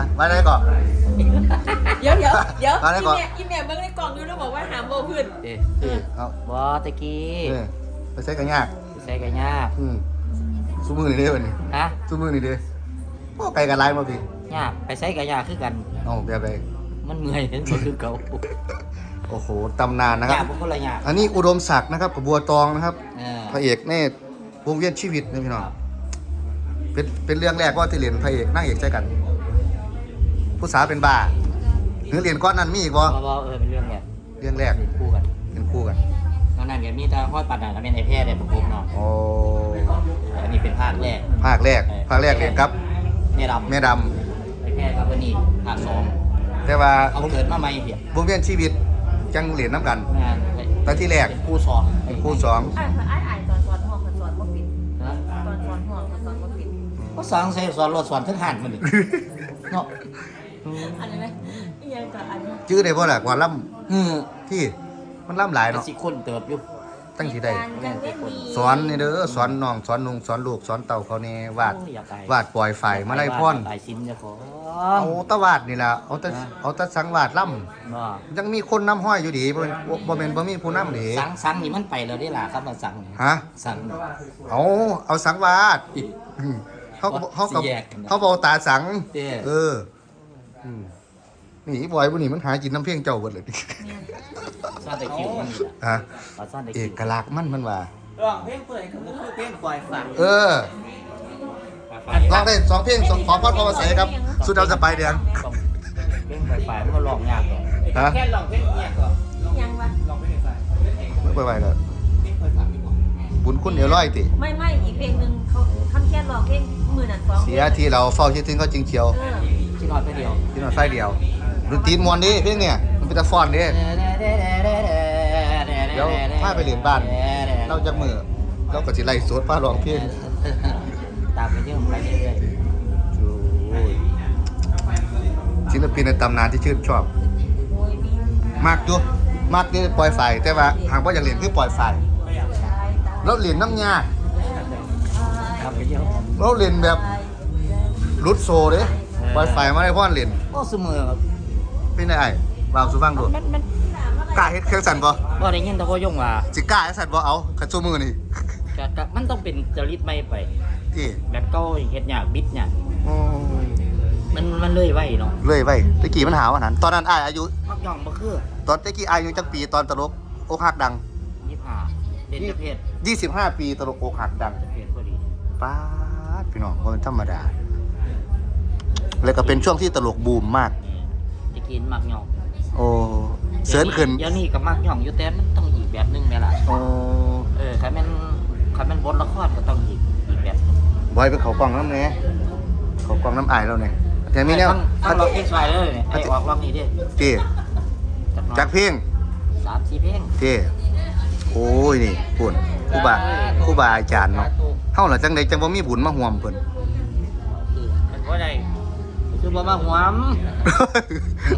ะไว้ได้ก่อน เดี๋ยวเดี๋ยวเดี๋ยวอะไรอีก่อน แม่อีแม่เบิ่งในกล่องอยู่แล้วบอกว่าหามโบพื้นเด้เออเอาบอตะกี้เออไปใช้กันยาก ใส่กันยากอืมสู้มือนี่เด้อวันนี้ฮะสู้มือนี่เด้อพวกไก่กันไล่มาพี่ยากไปใส่กันยากคือกัน เอาแบบไปมันเมื่อยมันคือเก่าโอ้โหตำนานนะคยารักบ บ่คนละยากอันนี้อุดมศักดิ์นะครับกับบัวตองนะครับ เออพระเอกในวงเวียนชีวิตนะพี่น้อง เป็นเป็นเรื่องแรกว่าที่เรียนพระเอกนั่งเอกใช่กัน ผู้สาวเป็นบ้าหรือเรียนก้อนนั้นมีอีกบ่บอบอเออเป็นเรื่องเนี่ยเรื่องแรกเป็นคู่กันเป็นคู่กันตอนนั้นเดี๋ยวมีแตาห้อยปัดหนังกับเป็นไอแพทย์เนี่ยผมผมเนาะโอ้อันนี้เป็นภาคแรก ภาคแรก ภาคแรกเรียนครับแม่ดำแม่ดไอแพทย์ครับวันนี้ภาคสองำแต่ว่าเอาเกิดมาใหม่เพียวงเวียนชีวิตจังเรียนน้ำกันงานแต่ที่แรกเป็นคู่สองเป็นคู่สองอ่านอ่านอ่านตอนสอนห้องกับสอนบ่ปิดนะตอนสอนห้องกับสอนบ่ปิดก็สองใส่สอนรถสอนทั้งหันมันนี่เนาะ อันนี้ไหมอีหยังกับอันนี้ชื่อได้บ่ล่ะกว่าล่เอือำที่มันล่ำหลายเป็นเนาะสิคนเติบอยู่ตั้งที่ใดการจังเว้นดีสอนนี่เด้อสอนน้องสอนนุงสอนลูกสอนเต่าเขาแน่วาดโอ้ยอยากตายวาดปล่อยฝ่ายมาไล่พรตายสินจะขอเอาแตะวาดนี่ล่ะเอาแต่เอาแต่สังวาดล่เนาะำยังมีคนนำห้อยอยู่ดีบ่เป็นบ่แม่นบ่มีผู้นำดีสังสังนี่มันไปแล้วได้ล่ะครับเราสั่งนี่ฮะสั่งเอาเอาสังวาดอืมเขาก็บอกเขากับสิแยกกันนะเขาบอกตาสัง เด้เออ อืมนี่อีบอยบ่นี่มันหากินน้ำเพียงเจ้าเบิดเลยซ่อนแต่คิวมันนี่ล่ะฮะเอาซ่อนแต่เอคิวกลักษณ์มันมันว่า ร้องเพลงเปิดก็คือเพลงปล่อยฝังเออร้องได้สองเพลงสองขอพรพรภาษาครับ สุดดาวสไปเดือนเพลงปล่อยฝังมันก็ร้องยากเลยฮะแค่ร้องเพลงเนี่ยก็อีหยังวะร้องเพลงฝังไม่ไปไปเลยเพลงปล่อยฝังนี่บ่บุญคุณเดียวร้อยติไม่ไม่อีกเพลงหนึงเขาคำแค่ร้องเพลงมือนั่นสองเสียที่เราเฝ้าคิดถึงเขาจริงเชียว เออที่ นอนไปเดียวที่นอนไฟเดียวดนตรีมวนดิเพลงเนี่ยมันเป็นตะฟอนดิเดี๋ยวพาไปเรียนบ้านเราจากมือเราก็สิไล่สวดป้าร้องเพลงตามไปเรื่อยไปเรื่อยโอ้ยศิลปินในตำนานที่ชื่นชอบโอ้ยมีมากอยู่มากนี่ปล่อยไฟแต่ว่าหากว่าอยากเรียนคือปล่อยไฟชายตาเราเรียนน้ำยาตามไปเรื่อยเราเรียนแบบรุดโซเด้ปล่อย ไฟมาได้พ่อนเรียนก็เสมอครับเป็นไงไอ้บ่าวสุฟังดูมันมันกล้าเฮ็ดเครื่องสั่นบ่บ่ได้ยินแต่เขายงว่าสิกล้าเฮ็ดสั่นบ่เอาขัดชูมือนี่ก็ก็มันต้องเป็นจริตไม่ไปที่แบบเก้าเฮ็ดยากบิดยากโอ้ยมันมันเลยไว้เนาะเลยไว้ตะกี้มันหาว่านั้นตอนนั้นอ้ายอายุมักย่องบ่คือตอนตะกี้อ้ายอายุจักปีตอนตลกอกหักดัง25เด่นประเภท25ปีตลกอกหักดังประเภทพอดีป๊าดพี่น้องบ่เป็นธรรมดา แล้วก็เป็นช่วงที่ตลกบูมมากจะกินมักย่องโอ้เสริญขึ้นเดี๋ยวนี้ก็มักย่องอยู่แต่มันต้องอีกแบบหนึงแม่ล่ะโอ้เออคันแม่นคันแม่นบทละครก็ต้องอีกอีกแบบหนึ่งบอยไปเขากล่องน้ำแหน่เขากล่องน้ำอายแล้วเนี่ยแต่มีแนวฟังฟังร้องเพลงสายเลยเนี่ยไอ้ออกร้องนี่ดิที่จักหน่อยจักเพลงสามสี่เพลงที่โอ้ยนี่ปุ่นครูบาครูบาอาจารย์เนาะเฮาล่ะจังไดจังบ่มีบุญมาห่วมเพิ่นคือมันบ่ได้ คือบ่มาหวม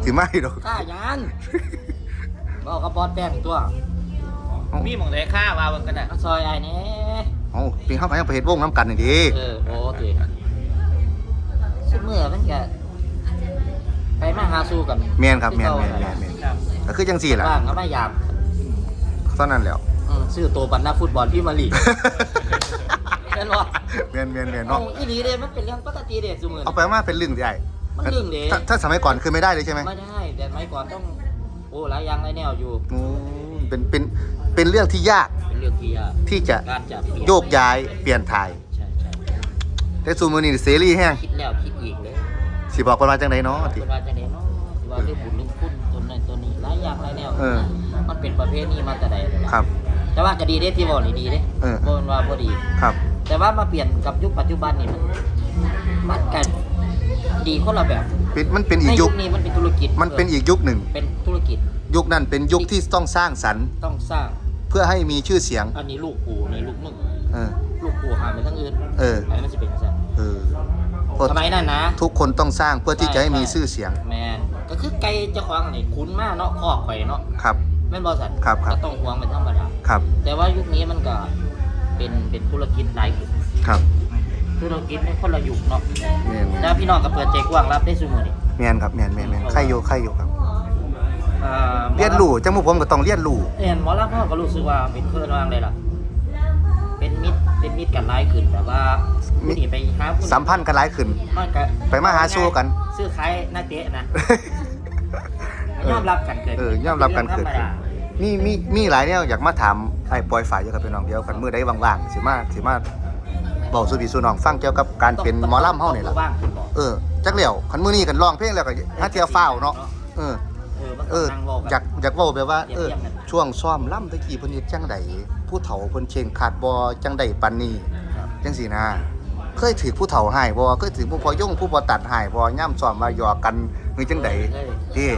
สิมาอีดอกข้ายันบอกกับบอสแดงตัวเอ้ามีหมองได้ค่าว่าเบิ่งกันน่ะซอยไอ้นี่เอ้าปีเฮาก็ยังไปเฮ็ดวงน้ำกันนี่ดิเออโอเคซุมื้อมันก็ไปมาหาสู้กันแม่นครับแม่นแม่นแม่นแม่นก็คือจังซี่ล่ะว่างก็มายามเท่านั้นแหล้วอืมซื้อตัวบัตรนักฟุตบอลพี่มาลีแม่นบ่แม่นแม่นแม่นเอาเนาะอีหลีเด้มันเป็นเรื่องปกติเด้ซุมื้อเอาไปมาเป็นเรื่องใหญ่ มันเรื่องเด้ถ้าถ้าสมัยก่อนคือไม่ได้เลยใช่ไหมไม่ได้แต่สมัยก่อนต้องโอ้หลายอย่างหลายแนวอยู่อืมเป็นเป็นเป็นเรื่องที่ยากเป็นเรื่องที่ยากที่จะการจะเปลี่นโยกย้ายเปลี่ยนถ่ายใช่ใช่แต่ซูมือนี่เสรีแห้งคิดแล้วคิดอีกเลยสิบอกคนมาจังไดเนาะติเป็นว่าจะไหนเนาะสิว่าเรื่องบุญเรื่องคุณตัวนั้นตัวนี้หลายอย่างหลายแนวเออ มันเป็นประเภทนี้มาแต่ใดเลยล่ะครับ แต่ว่าก็ดีเด้ที่บอกนี่ดีเด้เออ บ่แม่นว่าบ่ดี ครับ แต่ว่ามาเปลี่ยนกับยุคปัจจุบันนี่มันมันกัน ดีคนละแบบเป็นมันเป็นอีในกยุยุค คนี้มันเป็นธุรกิจมันเป็นอีกยุคหนึ่ง เป็นธุรกิจยุคนั้นเป็นยุคที่ต้องสร้างสรรค์ ต้องสร้าง เพื่อให้มีชื่อเสียง อันนี้ลูกปู่ในลูกมึงเออ ลูกปู่หาไปทั้งอื่นเอออันนี้มันจะเป็นจังซั่นเออเพราะสมัยนั้นนะ ทุกคนต้องสร้างเพื่อที่จะให้มีชื่อเสียง แมนก็คือไก่เจ้าของนี่คุ้นมากเนาะคอกข่อยเนาะครับ แม่นบอสันครับครับ ก็ต้องห่วงเป็นธรรมดาครับ แต่ว่ายุคนี้มันก็เป็นเป็นธุรกิจหลายขึ้นครับ คือเรากินในคนละยุคเนาะแม่นแล้วพี่น้องก็เปิดใจกว้างรับได้ซุมื้อนี้แม่นครับแม่นแม่นแม่นใครอยู่ใครอยู่ครับเอ่อเรียนรู้จังหมู่ผมก็ต้องเรียนรู้เห็นหมอลำพ่อก็รู้สึกว่าเป็นเพื่อนว่างเลยล่ะ เป็นมิตรเป็นมิตรกันหลายขึ้นแบบว่าผู้นี่ไปหาผู้สัมพันธ์กันหลายขึ้น มันก็ไปมาหาสู่กัน ซื้อขายนักเตะนะยอมรับกันเกิดเออยอมรับกันเกิดขึ้นมีมีมีหลายแนวอยากมาถามไอ้ปอยฝ่ายอยู่กับพี่น้องเดียวกันมื้อใดว่างๆสิมาสิมา เว้าสู่พี่สู่น้องฟังเกี่ยวกับการเป็นหมอลำเฮานี่ล่ะว่างขึ้นบอกเออจักแล้วคันมื้อนี้กันร้องเพลงแล้วก็หาเที่ยวฟ้าวเนาะเออเออมันเอก็อนั่งเว้าอยากอยากเว้าแบบว่าเออเทียบๆกัน ช่วงซ้อมล่ำตะกี้เพิ่นเฮ็ดจังไดผู้เฒ่าเพิ่นเชงขาดบ่จังไดปานนี้ครับจังซี่นะ เคยถือผู้เฒ่าให้บ่เคยถือผู้พอยงผู้บ่ตัดให้บ่ย่ำซ้อมว่าหยอกกันคือจังไดเลยเด้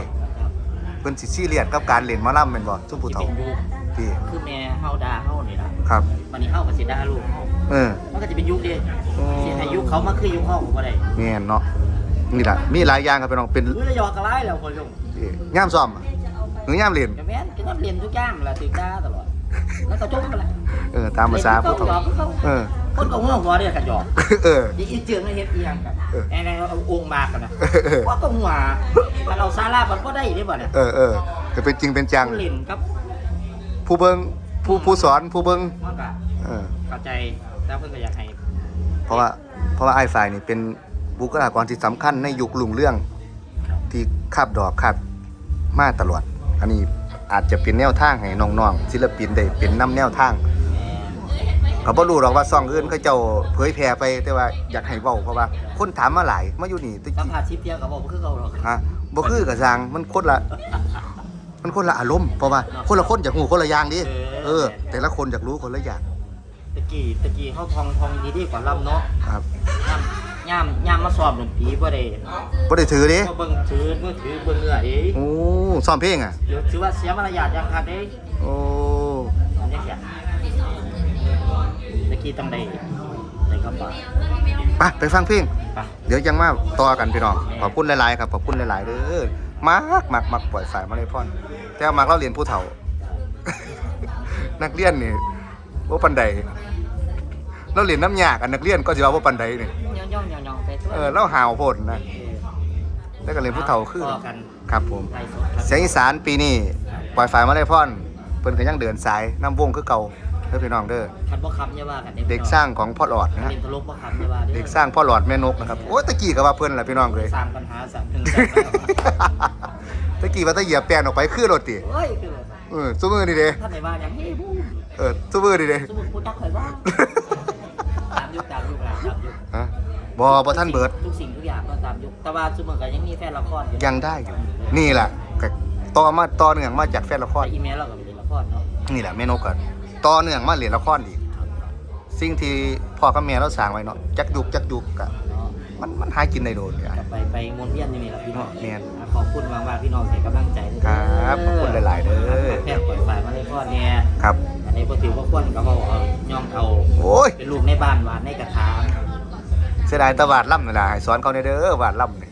เพิ่นสิซีเรียสกับการเล่นหมอลำแม่นบ่ซุมผู้ที่เฒ่าเป็นยุคเด้คือแม่เฮาด่าเฮานี่ล่ะครับ วันนี้เฮาก็สิด่าลูกเฮา เออ มันก็จะเป็นยุคเดียวอ๋อ สิให้ยุคเขามาคือยุคเฮาก็บ่ได้แม่นเนาะนี่ล่ะมีหลายอย่างครับพี่น้องเป็นหรือจะหยอกกันหลายแล้วคนลงเด้ย่ำซ้อมอะหรือย่ำเล่นก็แม่นก็ต้องเรียนทุกอย่างแหละติดด่าตลอดแล้วก็จมกันแหละเออตามภาษาผู้เฒ่าเออ คนก็หัวหัวเรียกกันหยอกเออ อีอีเจืองนี่เฮ็ดอีหยังกันเออไอ้นั่นเอาองค์มากันนะเออ ว่าก็หัวมันเอาซาลามันบ่ได้เด้บ่เนี่ยเออเออจะเป็นจริงเป็นจัง ผู้เล่นกับผู้เบิงผู้ผู้สอนผู้เบิงมันก็เออเข้าใจ แล้วเพิ่นก็อยากให้เพราะว่าเพราะว่าไอ้ฝ่ายนี่เป็นบุคลากรที่สำคัญในยุคลุงเรื่องที่คาบดอกคาบมาตลอด อันนี้อาจจะเป็นแนวทางให้น้องๆศิลปินได้เป็นนํแนวทางแม่เขาบ่รู้หรอกว่าซ่องอื่นเขาเจ้าเผยแพร่ไปแต่ว่าอยากให้เว้าเพราะว่าคนถามมาหลายมาอยู่นี่ตะสัมกี้ภาษณ์ชิปเดียวก็บ่คือเก่าหรอกฮะบ่คือกับสร้างมันคนละ มันคนละอารมณ์เพราะว่าคนละคนอยากหูคนละอย่างดิเออ แต่ละคนอยากรู้คนละอย่าง ตะกี้ตะกี้เฮาทองทองดีๆกว่าลำเนาะครับย่ามย่ามมาสอบดนตรีบ่ได้บ่ได้ถือดิบ่เบิ่งถือมือถือเบิ่งเนื้อเด้โอ้ซ้อมเพลงอะเดี๋ยวถือว่าเสียมารยาทอย่างคักเด้โอ้อันนี้เสียตะกี้ต้องได้ได้กระเป๋าไปไปฟังเพลงไปเดี๋ยวยังมาต่อกันพี่น้องขอบคุณหลายๆครับขอบคุณหลายๆเด้อมากมากมากปล่อยสายมาเลยพ่อนแต่ว่ามากเราเรียนผู้เฒ่า นักเรียนนี่ ว่าปันใดเราเรียนน้ำยากอันนักเรียนก็จะว่าว่าปันใดนี่ย่องย่องย่องย่องไปทั่วเออเราหาวโพดนะแล้วก็เรียนผู้เฒ่าคือต่อกันครับผมไล่สดครับเสียงอีสานปีนี้ปล่อยสายมาเลยพ่อนเพิ่นก็ยังเดินสายน้ำวงคือเก่าเด้อพี่น้องเด้อคันบ่คำอย่าว่ากันเด็กสร้างของพ่อหลอดนะฮะเล่นตลกบ่คำอย่าว่าเด้อเด็กสร้างพ่อหลอดแม่นกนะครับโอ้ยตะกี้ก็ว่าเพิ่นแหละพี่น้องเลยสร้างปัญหาสร้างถึงสร้างปัญหาตะกี้ว่าตะเหยียบแปลนออกไปคือรถติเฮ้ยคือเออซุมือนี่เด้ท่านไหนว่าอย่างเฮ้ยบู เออซุมือนี่เด้สมมุติกูจักข่อยว่าตามยุคตามยุคหลานตามยุคฮะบ่บ่ท่านเบิดทุกสิ่งทุกอย่างก็ตามยุคแต่ว่าสมมุติก็ยังมีแฟนละครอยู่ยังได้อยู่ นี่แหละก็ต่อมาต่อเนื่องมาจากแฟนละคร แต่อีเมลเราก็ไปเล่นละครเนาะนี่แหละแม่นกก็ต่อเนื่องมาเรียนละครอีก สิ่งที่พ่อกับแม่เราสร้างไว้เนาะจักยุกจักยุกก็เนาะ มันมันหากินได้โดนเนี่ยก็ไปไปมวนเวียนอยู่นี่แหละพี่น้องแม่นขอบคุณมากๆพี่น้องให้กำลังใจด้วยครับขอบคุณหลายๆเด้อ แพทย์ปล่อยฝ่ายมาเลยพ่อเนี่ยครับ อันนี้บ่ถือว่าควรก็บอกเอาย่องเอาโอ้ย เป็นลูกในบ้านหวานในกระถาง เสียดายแตะวาดล่ำนี่ล่ะให้สอนเขาในเด้อวาดล่ำนี่